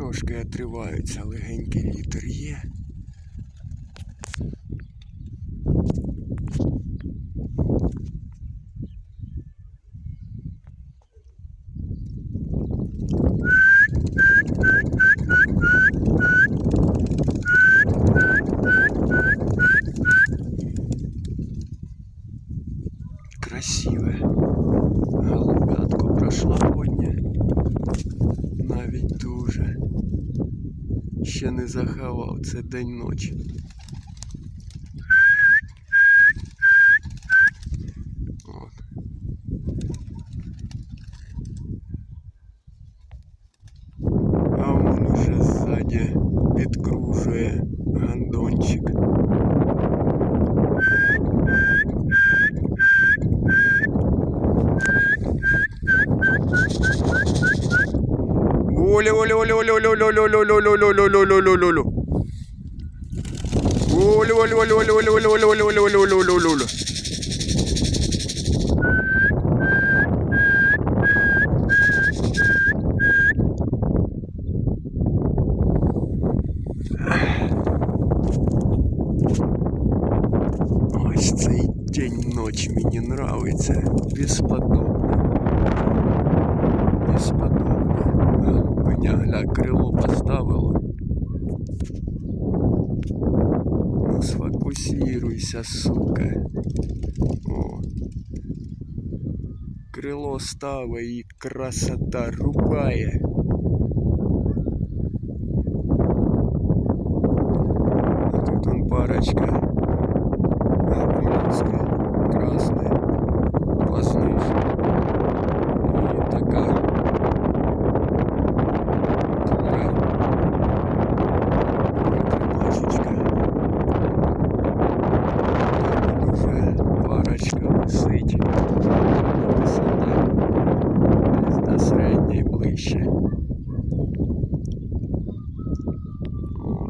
Трошки отриваються, легенький вітер є. Дуже. Ще не захавав, це день ночі. От. А вон уже ззаді підкружує гандончик. Оля, оля, оля, оля, оля, оля, оля, оля, оля, оля, оля, оля, оля, оля, оля. Оля, оля, оля, оля, оля, оля, оля, оля, оля, оля, оля, оля, оля. Ось цей день ночь мені нравиться. Бесподобно. Бесподобно. Голубиня, гля, крило поставило. Ну сфокусируйся, сука. О. Крило и красота рубає.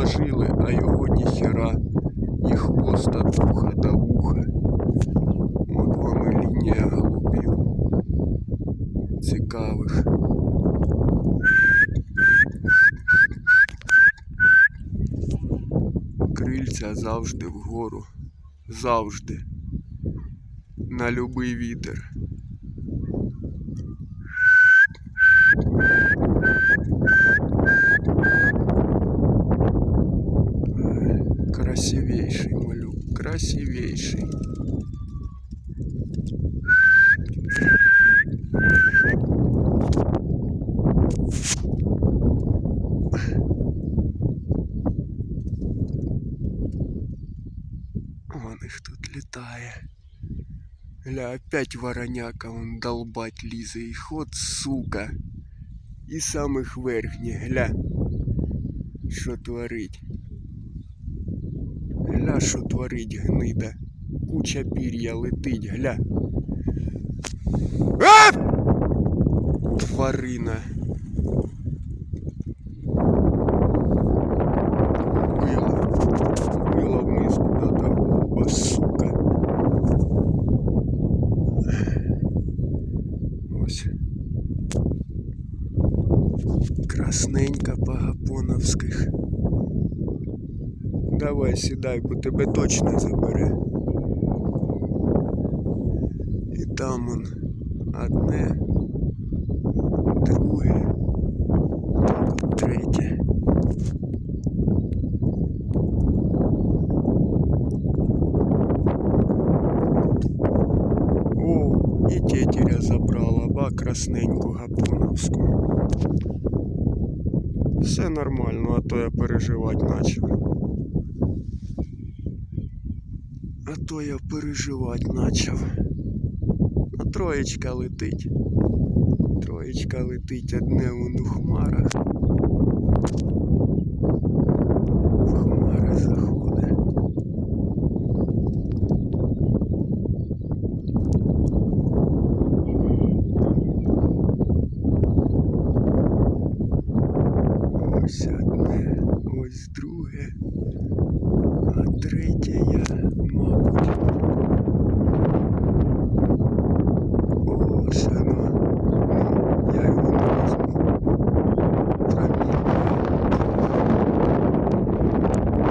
Уложили, а його ніхера. І хвост от вуха до вуха. От вам і лінія голубів. Цікавих. Крильця завжди вгору. Завжди. На любий вітер. Красивейший малюк, красивейший. Вон их тут летає. Гля, опять вороняка, он долбать лізе. І ход, сука. І самих верхніх, гля. Що творить? Що творить гнида? Куча пір'я летить, гля. А! Тварина. Красненька багапоновських. Давай сідай, бо тебе точно забере. І там он одне, друге, третє. О, і тетіря забрала, ба красненьку гапоновську. Все нормально, а то я переживати почав. А то я переживати почав. А троєчка летить. Троєчка летить одне вон у хмарах.